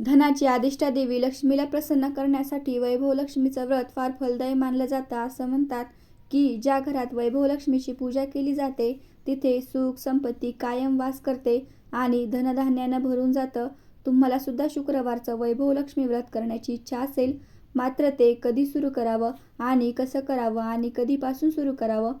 धनाची आदिष्टा देवी लक्ष्मीला प्रसन्न करण्यासाठी वैभव लक्ष्मीचं व्रत फार फलदायी मानलं जातं. असं म्हणतात की ज्या घरात वैभव लक्ष्मीची पूजा केली जाते तिथे सुख संपत्ती कायम वास करते आणि धनधान्यानं भरून जातं. तुम्हाला सुद्धा शुक्रवारचं वैभव लक्ष्मी व्रत करण्याची इच्छा असेल मात्र ते कधी सुरू करावं आणि कसं करावं आणि कधीपासून सुरू करावं?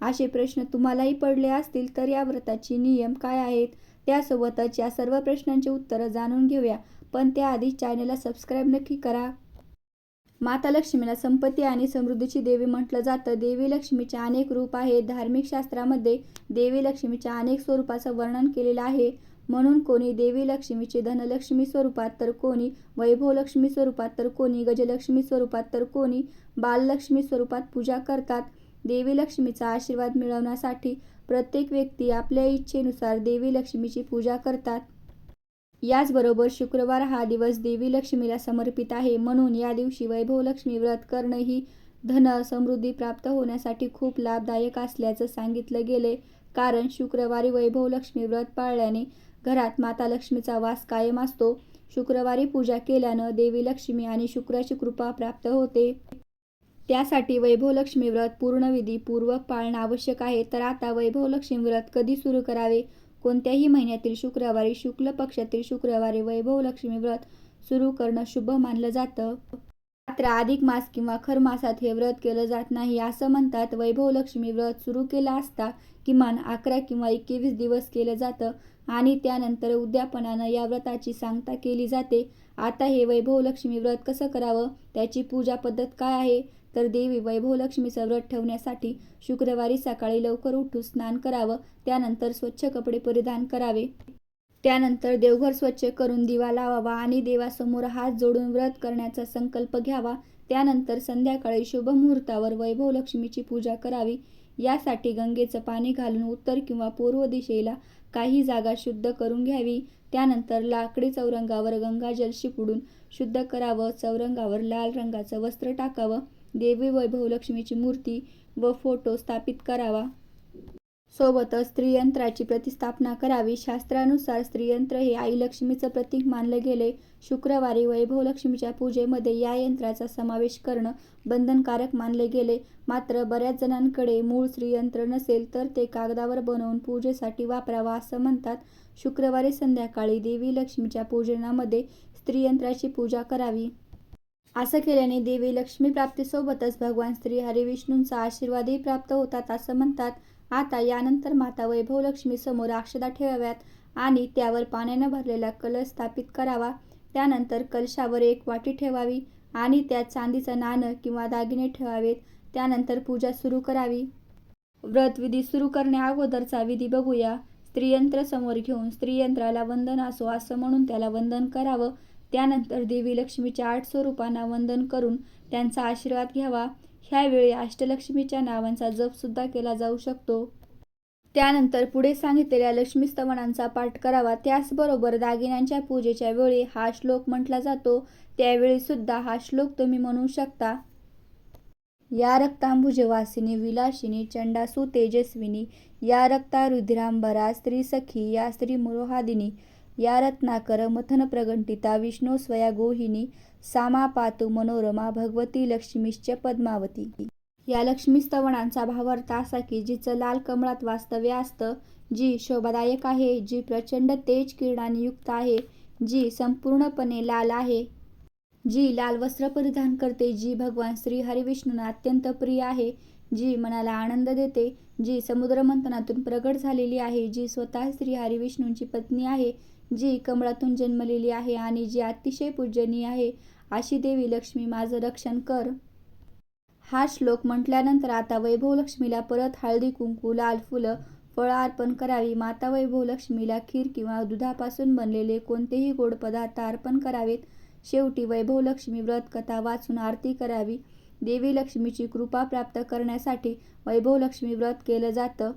असे प्रश्न तुम्हालाही पडले असतील तर या व्रताचे नियम काय आहेत? त्यासोबतच या सर्व प्रश्नांची उत्तरं जाणून घेऊया. पण त्याआधी चॅनलला सबस्क्राईब नक्की करा. माता लक्ष्मीला संपत्ती आणि समृद्धीची देवी म्हटलं जातं. देवी लक्ष्मीचे अनेक रूप आहेत. धार्मिक शास्त्रामध्ये देवी लक्ष्मीच्या अनेक स्वरूपाचं वर्णन केलेलं आहे. म्हणून कोणी देवी लक्ष्मीची धनलक्ष्मी स्वरूपात तर कोणी वैभवलक्ष्मी स्वरूपात तर कोणी गजलक्ष्मी स्वरूपात तर कोणी बाललक्ष्मी स्वरूपात पूजा करतात. देवी लक्ष्मीचा आशीर्वाद मिळवण्यासाठी प्रत्येक व्यक्ती आपल्या इच्छेनुसार देवी लक्ष्मीची पूजा करतात. याचबरोबर शुक्रवार हा दिवस देवी लक्ष्मीला समर्पित आहे. म्हणून या दिवशी वैभव लक्ष्मी व्रत करणं ही धन समृद्धी प्राप्त होण्यासाठी खूप लाभदायक असल्याचं सांगितलं गेले कारण शुक्रवारी वैभव लक्ष्मी व्रत पाळल्याने घरात माता लक्ष्मीचा वास कायम असतो. शुक्रवारी पूजा केल्यानं देवी लक्ष्मी आणि शुक्राची कृपा प्राप्त होते. त्यासाठी वैभव लक्ष्मी व्रत पूर्ण पूर्वक पाळणं आवश्यक आहे. तर आता वैभव लक्ष्मी व्रत कधी सुरू करावे? कोणत्याही महिन्यातील शुक्रवारी शुक्ल पक्षातील शुक्रवारी वैभव लक्ष्मी व्रत सुरू करणं शुभ मानलं जातं. मात्र अधिक मास किंवा खर मासात हे व्रत केलं जात नाही असं म्हणतात. वैभव लक्ष्मी व्रत सुरू केलं असता किमान अकरा किंवा एकवीस दिवस केलं जातं आणि त्यानंतर उद्यापनानं या व्रताची सांगता केली जाते. आता हे वैभव लक्ष्मी व्रत कसं करावं? त्याची पूजा पद्धत काय आहे? तर देवी वैभवलक्ष्मी सवरत व्रत ठेवण्यासाठी शुक्रवारी सकाळी लवकर उठून स्नान करावं त्यानंतर स्वच्छ कपडे परिधान करावे. त्यानंतर देवघर स्वच्छ करून दिवा लावावा आणि देवासमोर हात जोडून व्रत करण्याचा संकल्प घ्यावा. त्यानंतर संध्याकाळी शुभ मुहूर्तावर वैभव लक्ष्मीची पूजा करावी. यासाठी गंगेचं पाणी घालून उत्तर किंवा पूर्व दिशेला काही जागा शुद्ध करून घ्यावी. त्यानंतर लाकडी चौरंगावर गंगाजल शिपडून शुद्ध करावं चौरंगावर लाल रंगाचं वस्त्र टाकावं. देवी वैभव लक्ष्मीची मूर्ती व फोटो स्थापित करावा. सोबतच स्त्रीयंत्राची प्रतिस्थापना करावी. शास्त्रानुसार स्त्रीयंत्र हे आई लक्ष्मीचं प्रतीक मानलं गेले. शुक्रवारी वैभव लक्ष्मीच्या पूजेमध्ये या यंत्राचा समावेश करणं बंधनकारक मानले गेले. मात्र बऱ्याच जणांकडे मूळ स्त्रीयंत्र नसेल तर ते कागदावर बनवून पूजेसाठी वापरावा असं म्हणतात. शुक्रवारी संध्याकाळी देवी लक्ष्मीच्या पूजनामध्ये स्त्रीयंत्राची पूजा करावी. असं केल्याने देवी लक्ष्मी प्राप्तीसोबतच भगवान श्री हरिविष्णूंचा आशीर्वादही प्राप्त होतात असं म्हणतात. आता यानंतर माता वैभव लक्ष्मी समोर अक्षदा ठेवाव्यात आणि त्यावर पाण्यानं भरलेला कलश स्थापित करावा. त्यानंतर कलशावर एक वाटी ठेवावी आणि त्यात चांदीचं नाणं किंवा दागिने ठेवावेत. त्यानंतर पूजा सुरू करावी. व्रतविधी सुरू करण्या अगोदरचा विधी बघूया. स्त्रीयंत्र समोर घेऊन स्त्रीयंत्राला वंदन असो असं म्हणून त्याला वंदन करावं. त्यानंतर देवी लक्ष्मीच्या आठ स्वरूपांना वंदन करून त्यांचा आशीर्वाद घ्यावा. ह्यावेळी अष्टलक्ष्मीच्या नावांचा जपसुद्धा केला जाऊ शकतो. त्यानंतर पुढे सांगितलेल्या लक्ष्मी स्तवनांचा पाठ करावा. त्याचबरोबर दागिन्यांच्या पूजेच्या वेळी हा श्लोक म्हटला जातो. त्यावेळी सुद्धा हा श्लोक तुम्ही म्हणू शकता. या रक्तांबुजवासिनी विलासिनी चंडासु तेजस्विनी या रक्ता रुधिरांबरा स्त्री सखी या स्त्री मुरोहादिनी या रत्नाकर मथन प्रगंटिता विष्णू स्वया गोहिनी सामा पातु मनोरमा भगवती लक्ष्मीश्च पद्मावती. या लक्ष्मीस्तवनांचा भावार्थ असा की जिचं लाल कमळात वास्तव्य असतं जी शोभादायक आहे जी प्रचंड तेज किरणाने युक्त आहे जी संपूर्णपणे लाल आहे. जी लाल वस्त्र परिधान करते जी भगवान श्री हरिविष्णूंना अत्यंत प्रिय आहे जी मनाला आनंद देते जी समुद्रमंथनातून प्रगट झालेली आहे जी स्वतः श्री हरिविष्णूंची पत्नी आहे जी कमळातून जन्मलेली आहे आणि जी अतिशय पूजनीय आहे अशी देवी लक्ष्मी माझं रक्षण कर. हा श्लोक म्हटल्यानंतर आता वैभव लक्ष्मीला परत हळदी कुंकू लाल फुलं फळं अर्पण करावी. माता वैभव लक्ष्मीला खीर किंवा दुधापासून बनलेले कोणतेही गोड पदार्थ अर्पण करावेत. शेवटी वैभव लक्ष्मी व्रत कथा वाचून आरती करावी. देवी लक्ष्मीची कृपा प्राप्त करण्यासाठी वैभव लक्ष्मी व्रत केलं जातं.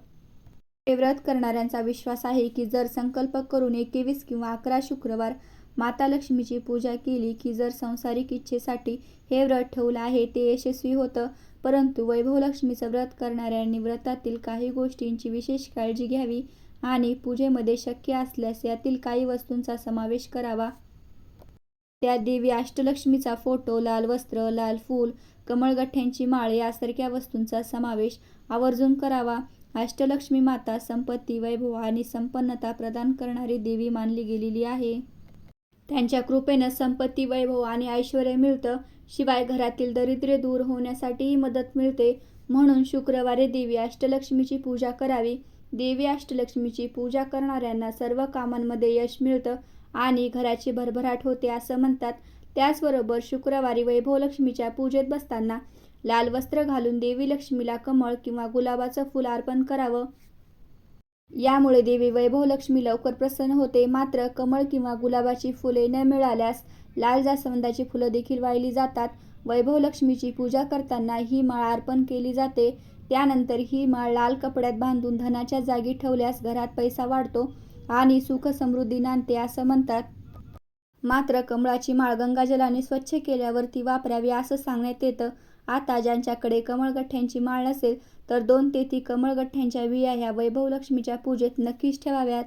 हे व्रत करणाऱ्यांचा विश्वास आहे की जर संकल्प करून एकवीस किंवा अकरा शुक्रवार माता लक्ष्मीची पूजा केली की जर संसारिक इच्छेसाठी हे व्रत ठेवलं आहे ते यशस्वी होतं. परंतु वैभव लक्ष्मीचं व्रत करणाऱ्यांनी व्रतातील काही गोष्टींची विशेष काळजी घ्यावी आणि पूजेमध्ये शक्य असल्यास यातील काही वस्तूंचा समावेश करावा. त्या देवी अष्टलक्ष्मीचा फोटो लाल वस्त्र लाल फूल कमळगठ्ठ्यांची माळ यासारख्या वस्तूंचा समावेश आवर्जून करावा. अष्टलक्ष्मी माता संपत्ती वैभव आणि संपन्नता प्रदान करणारी देवी मानली गेलेली आहे. त्यांच्या कृपेनं संपत्ती वैभव आणि ऐश्वर मिळतं. शिवाय घरातील दरिद्र्य दूर होण्यासाठीही मदत मिळते. म्हणून शुक्रवारी देवी अष्टलक्ष्मीची पूजा करावी. देवी अष्टलक्ष्मीची पूजा करणाऱ्यांना सर्व कामांमध्ये यश मिळतं आणि घराची भरभराट होते असं म्हणतात. त्याचबरोबर शुक्रवारी वैभवलक्ष्मीच्या पूजेत बसताना लाल वस्त्र घालून देवी लक्ष्मीला कमळ किंवा गुलाबाचं फुल अर्पण करावं. यामुळे देवी वैभव लक्ष्मी लवकर प्रसन्न होते. मात्र कमळ किंवा गुलाबाची फुले न मिळाल्यास लाल जास्वंदाची फुलं देखील वाहिली जातात. वैभव लक्ष्मीची पूजा करताना ही माळ अर्पण केली जाते. त्यानंतर ही माळ लाल कपड्यात बांधून धनाच्या जागी ठेवल्यास घरात पैसा वाढतो आणि सुख समृद्धी नांदते असं म्हणतात. मात्र कमळाची माळ गंगाजलाने स्वच्छ केल्यावर ती वापरावी असं सांगण्यात येतं. आता ज्यांच्याकडे कमळगठ्ठ्यांची माळ नसेल तर दोन ते ती कमळगठ्ठ्यांच्या विया ह्या वैभवलक्ष्मीच्या पूजेत नक्कीच ठेवाव्यात.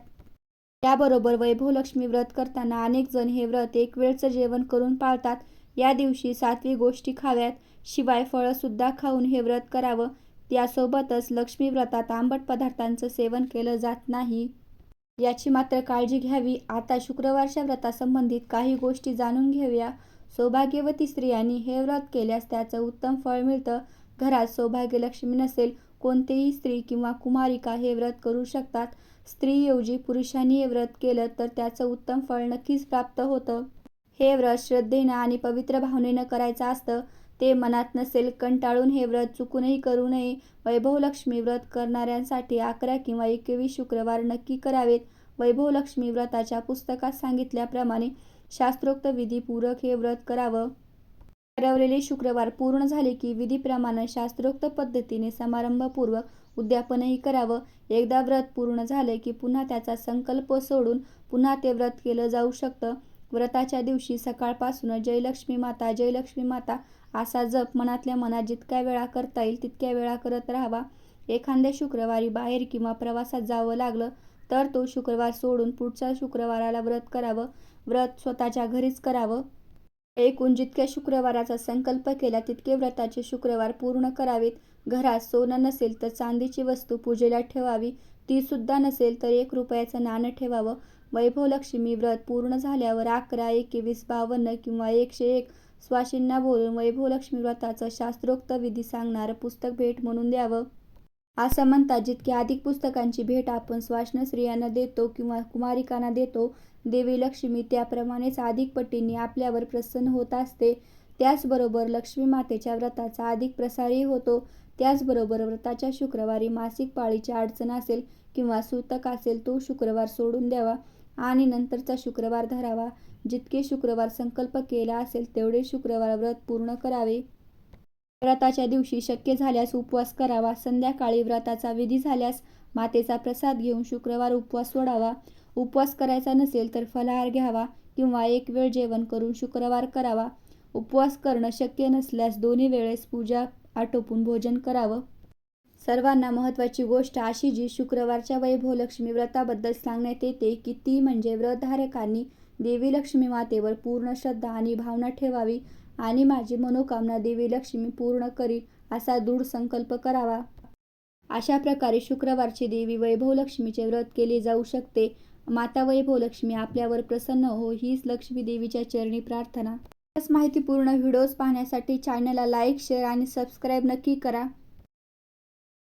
त्याबरोबर वैभवलक्ष्मी व्रत करताना अनेक जण हे व्रत एक वेळचं जेवण करून पाळतात. या दिवशी सात्विक गोष्टी खाव्यात. शिवाय फळंसुद्धा खाऊन हे व्रत करावं. त्यासोबतच लक्ष्मी व्रतात आंबट पदार्थांचं सेवन केलं जात नाही. याची मात्र काळजी घ्यावी. आता शुक्रवारच्या व्रतासंबंधित काही गोष्टी जाणून घेऊया. सौभाग्यवती स्त्रियांनी हे व्रत केल्यास त्याचं उत्तम फळ मिळतं. घरात सौभाग्यलक्ष्मी नसेल कोणतेही स्त्री किंवा कुमारिका हे व्रत करू शकतात. स्त्रीऐवजी पुरुषांनी हे व्रत केलं तर त्याचं उत्तम फळ नक्कीच प्राप्त होतं. हे व्रत श्रद्धेनं आणि पवित्र भावनेनं करायचं असतं. ते मनात नसेल कंटाळून हे व्रत चुकूनही करू नये. वैभवलक्ष्मी व्रत करणाऱ्यांसाठी अकरा किंवा एकवीस शुक्रवार नक्की करावेत. वैभवलक्ष्मी व्रताच्या पुस्तकात सांगितल्याप्रमाणे शास्त्रोक्त विधीपूरक हे व्रत करावं. ठरवलेले शुक्रवार पूर्ण झाले की विधीप्रमाणे शास्त्रोक्त पद्धतीने समारंभपूर्वक उद्यापनही करावं. एकदा व्रत पूर्ण झाले की पुन्हा त्याचा संकल्प सोडून पुन्हा ते व्रत केलं जाऊ शकतं. व्रताच्या दिवशी सकाळपासून जयलक्ष्मी माता जयलक्ष्मी माता असा जप मनातल्या मनात जितक्या वेळा करता येईल तितक्या वेळा करत राहावा. एखाद्या शुक्रवारी बाहेर किंवा प्रवासात जावं लागलं तर तो शुक्रवार सोडून पुढच्या शुक्रवाराला व्रत करावं. व्रत स्वतःच्या घरीच करावं. एकूण जितक्या शुक्रवाराचा संकल्प केला तितके व्रताचे शुक्रवार पूर्ण करावेत. घरात सोनं नसेल तर चांदीची वस्तू पूजेला ठेवावी. ती सुद्धा नसेल तर एक रुपयाचं नाणं ठेवावं. वैभवलक्ष्मी व्रत पूर्ण झाल्यावर अकरा एकवीस बावन्न किंवा एकशे एक स्वाशींना बोलून वैभवलक्ष्मी व्रताचं शास्त्रोक्त विधी सांगणारं पुस्तक भेट म्हणून द्यावं. असं म्हणतात जितकी अधिक पुस्तकांची भेट आपण स्वाश्न स्त्रियांना देतो किंवा कुमारिकांना देतो देवी लक्ष्मी त्याप्रमाणेच अधिक पटींनी आपल्यावर प्रसन्न होत असते. त्याचबरोबर लक्ष्मी मातेच्या व्रताचा अधिक प्रसारही होतो. त्याचबरोबर व्रताच्या शुक्रवारी मासिक पाळीची अडचण असेल किंवा सूतक असेल तो शुक्रवार सोडून द्यावा आणि नंतरचा शुक्रवार धरावा. जितके शुक्रवार संकल्प केला असेल तेवढे शुक्रवार व्रत पूर्ण करावे. व्रताच्या दिवशी शक्य झाल्यास उपवास करावा. संध्याकाळी व्रताचा विधी झाल्यास मातेचा प्रसाद घेऊन शुक्रवार उपवास सोडावा. उपवास करायचा नसेल तर फलाहार घ्यावा किंवा एक वेळ जेवण करून शुक्रवार करावा. उपवास करणं शक्य नसल्यास दोन्ही वेळेस पूजा आटोपून भोजन करावं. सर्वांना महत्त्वाची गोष्ट अशी जी शुक्रवारच्या वैभवलक्ष्मी व्रताबद्दल सांगण्यात येते की ती म्हणजे व्रतधारकांनी देवी लक्ष्मी मातेवर पूर्ण श्रद्धा आणि भावना ठेवावी. आणि माझी मनोकामना देवी लक्ष्मी पूर्ण करील असा दृढ संकल्प करावा. अशा प्रकारे शुक्रवारची देवी वैभवलक्ष्मीचे व्रत केले जाऊ शकते. माता वैभवलक्ष्मी आपल्यावर प्रसन्न हो हीच लक्ष्मी देवीच्या चरणी प्रार्थना. माहितीपूर्ण व्हिडिओज पाहण्यासाठी चॅनलला लाईक शेअर आणि सबस्क्राईब नक्की करा.